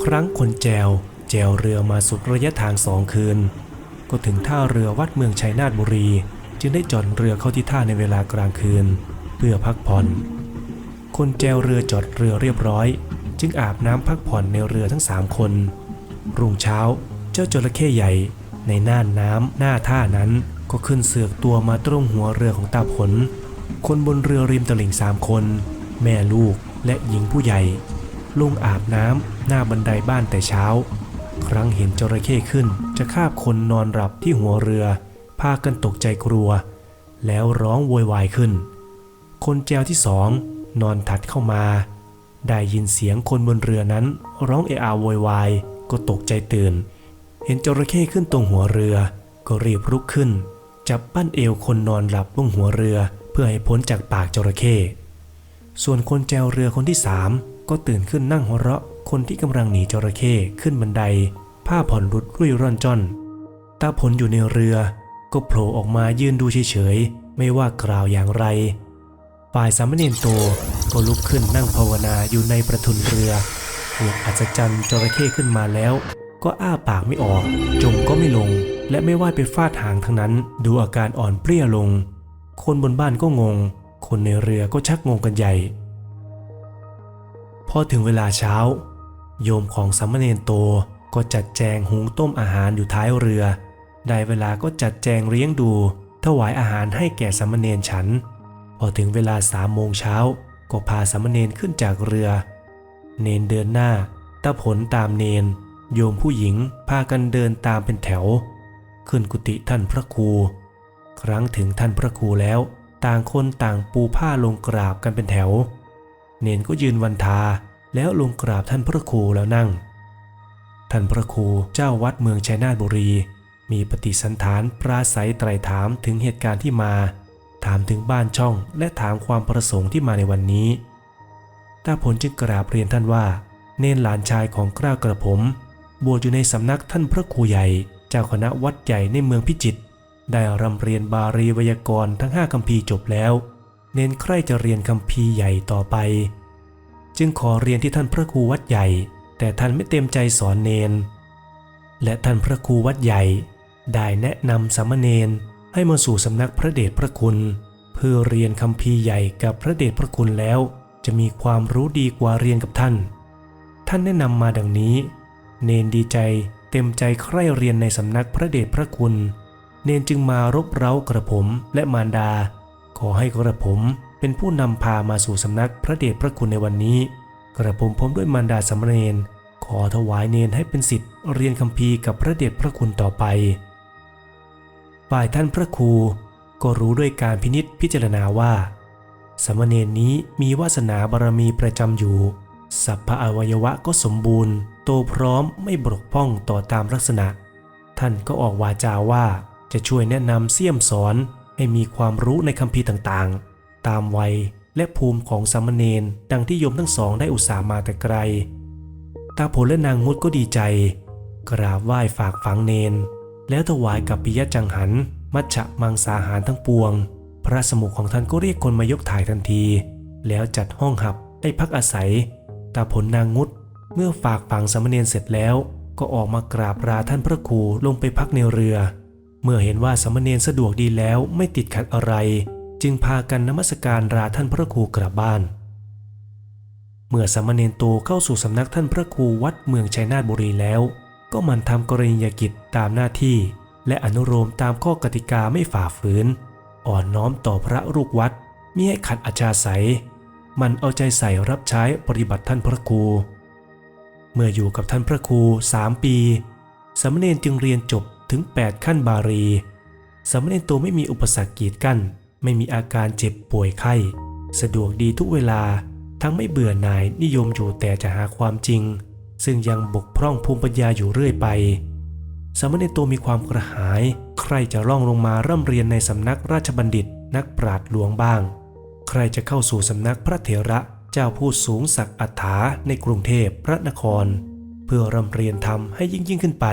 ครั้งคนแจว แจวเรือมาสุดระยะทางสองคืน ก็ถึงท่าเรือวัดเมืองชัยนาทบุรี จึงได้จอดเรือเข้าที่ท่าในเวลากลางคืน เพื่อพักผ่อน คนแจวเรือจอดเรือเรียบร้อย จึงอาบน้ำพักผ่อนในเรือทั้งสามคน รุ่งเช้าเจ้าจระเข้ใหญ่ในน่านน้ำหน้าท่านั้นก็ขึ้นเสือกตัวมาตรงหัวเรือของตาผล คนบนเรือริมตลิ่งสามคน แม่ลูกและหญิงผู้ใหญ่ ลุงอาบน้ำหน้าบันไดบ้านแต่เช้า ครั้งเห็นจระเข้ขึ้น จะคาบคนนอนหลับที่หัวเรือ พากันตกใจกลัว แล้วร้องโวยวายขึ้น คนแจวที่สองนอนถัดเข้ามา ได้ยินเสียงคนบนเรือนั้น ร้องเออะโวยวายก็ตกใจตื่น เห็นจระเข้ขึ้นตรงหัวเรือ ก็รีบลุกขึ้น จับปั้นเอวคนนอนหลับบนหัวเรือ เพื่อให้พ้นจากปากจระเข้ส่วนคนแจวเรือคนที่สาม ก็ตื่นขึ้นนั่งหัวเราะคนที่กำลังหนีจระเข้ขึ้นบันได ผ้าผ่อนรุดรุ่ยร่อนจ้อน ตาผลอยู่ในเรือ ก็โผล่ออกมายืนดูเฉยๆ ไม่ว่ากล่าวอย่างไร ฝ่ายสามเณรโตก็ลุกขึ้นนั่งภาวนาอยู่ในประทุนเรือเกิดอัศจรรย์จระเข้ขึ้นมาแล้ว ก็อ้าปากไม่ออก จมก็ไม่ลง และไม่ว่ายไปฟาดหางทั้งนั้น ดูอาการอ่อนเปรี้ยลง คนบนบ้านก็งง คนในเรือก็ชักงงกันใหญ่ พอถึงเวลาเช้า โยมของสามเณรโตก็จัดแจงหุงต้มอาหารอยู่ท้ายเรือ ได้เวลาก็จัดแจงเลี้ยงดู ถวายอาหารให้แก่สามเณรฉัน พอถึงเวลาสามโมงเช้าก็พาสามเณรขึ้นจากเรือ เนนเดินหน้าตาผลตามเนน โยมผู้หญิงพากันเดินตามเป็นแถว ขึ้นกุฏิท่านพระครู ครั้งถึงท่านพระครูแล้ว ต่างคนต่างปูผ้าลงกราบกันเป็นแถว เนนก็ยืนวันทาแล้วลงกราบท่านพระครูแล้วนั่ง ท่านพระครูเจ้าวัดเมืองชัยนาทบุรี มีปฏิสันฐานปราศัยไตรถามถึงเหตุการณ์ที่มา ถามถึงบ้านช่องและถามความประสงค์ที่มาในวันนี้ตาผลจึงกราบเรียนท่านว่า เนนหลานชายของกล้ากระผม บวชอยู่ในสำนักท่านพระครูใหญ่ เจ้าคณะวัดใหญ่ในเมืองพิจิตรได้รำเรียนบาลีไวยากรณ์ทั้งห้าคำพีร์จบแล้ว เน้นใคร่จะเรียนคำพีร์ใหญ่ต่อไป จึงขอเรียนที่ท่านพระครูวัดใหญ่ แต่ท่านไม่เต็มใจสอนเนน และท่านพระครูวัดใหญ่ ได้แนะนำสามเณรให้มาสู่สำนักพระเดชพระคุณ เพื่อเรียนคำพีใหญ่กับพระเดชพระคุณแล้ว จะมีความรู้ดีกว่าเรียนกับท่าน ท่านแนะนำมาดังนี้ เนนดีใจเต็มใจใคร่เรียนในสำนักพระเดชพระคุณ เนนจึงมารบเร้ากระผมและมารดา ขอให้กระผม เป็นผู้นำพามาสู่สำนักพระเดชพระคุณในวันนี้ กระผมพร้อมด้วยมารดาสมเณรขอถวายเนนให้เป็นสิทธิ์เรียนคัมภีกับพระเดชพระคุณต่อไป ฝ่ายท่านพระครูก็รู้ด้วยการพินิษพิจารณาว่าสามเณรนี้มีวาสนาบารมีประจำอยู่ สัพพอวัยวะก็สมบูรณ์ โตพร้อมไม่บกพร่องต่อตามลักษณะ ท่านก็ออกวาจาว่าจะช่วยแนะนำเสี่ยมสอนให้มีความรู้ในคัมภีต่างๆ ตามวัยและภูมิของสามเณรดังที่โยมทั้งสองได้อุตส่าห์มาแต่ไกล ตาผลและนางมุดก็ดีใจ กราบไหว้ฝากฝังเนน แล้วถวายกับปิยจังหัน มัชฌะมังสาหารทั้งปวง พระสมุขของท่านก็เรียกคนมายกถ่ายทันที แล้วจัดห้องหับให้พักอาศัย ตาผลนางงุดเมื่อฝากฝังสามเณรเสร็จแล้ว ก็ออกมากราบลาท่านพระครูลงไปพักในเรือ เมื่อเห็นว่าสามเณรสะดวกดีแล้วไม่ติดขัดอะไร จึงพากันนมัสการลาท่านพระครูกลับบ้าน เมื่อสามเณรโตเข้าสู่สำนักท่านพระครูวัดเมืองชัยนาทบุรีแล้ว ก็มันทำกรณียกิจตามหน้าที่ และอนุโลมตามข้อกติกาไม่ฝ่าฝืน อ่อนน้อมต่อพระลูกวัดมิให้ขัดอาจาศัย มันเอาใจใส่รับใช้ปฏิบัติท่านพระครู เมื่ออยู่กับท่านพระครูสามปีสามเณรจึงเรียนจบถึง 8 ขั้นบาลีสามเณรโตไม่มีอุปสรรคกีดกั้น ไม่มีอาการเจ็บป่วยไข้ สะดวกดีทุกเวลา ทั้งไม่เบื่อหน่ายนิยมอยู่แต่จะหาความจริง ซึ่งยังบกพร่องภูมิปัญญาอยู่เรื่อยไปสามเณรโตมีความกระหาย ใครจะร่องลงมาร่ำเรียนในสำนักราชบัณฑิต นักปราชญ์หลวงบ้าง ใครจะเข้าสู่สำนักพระเถระเจ้าผู้สูงศักดิ์อัฏฐาในกรุงเทพพระนคร เพื่อร่ำเรียนธรรมให้ยิ่งยิ่งขึ้นไป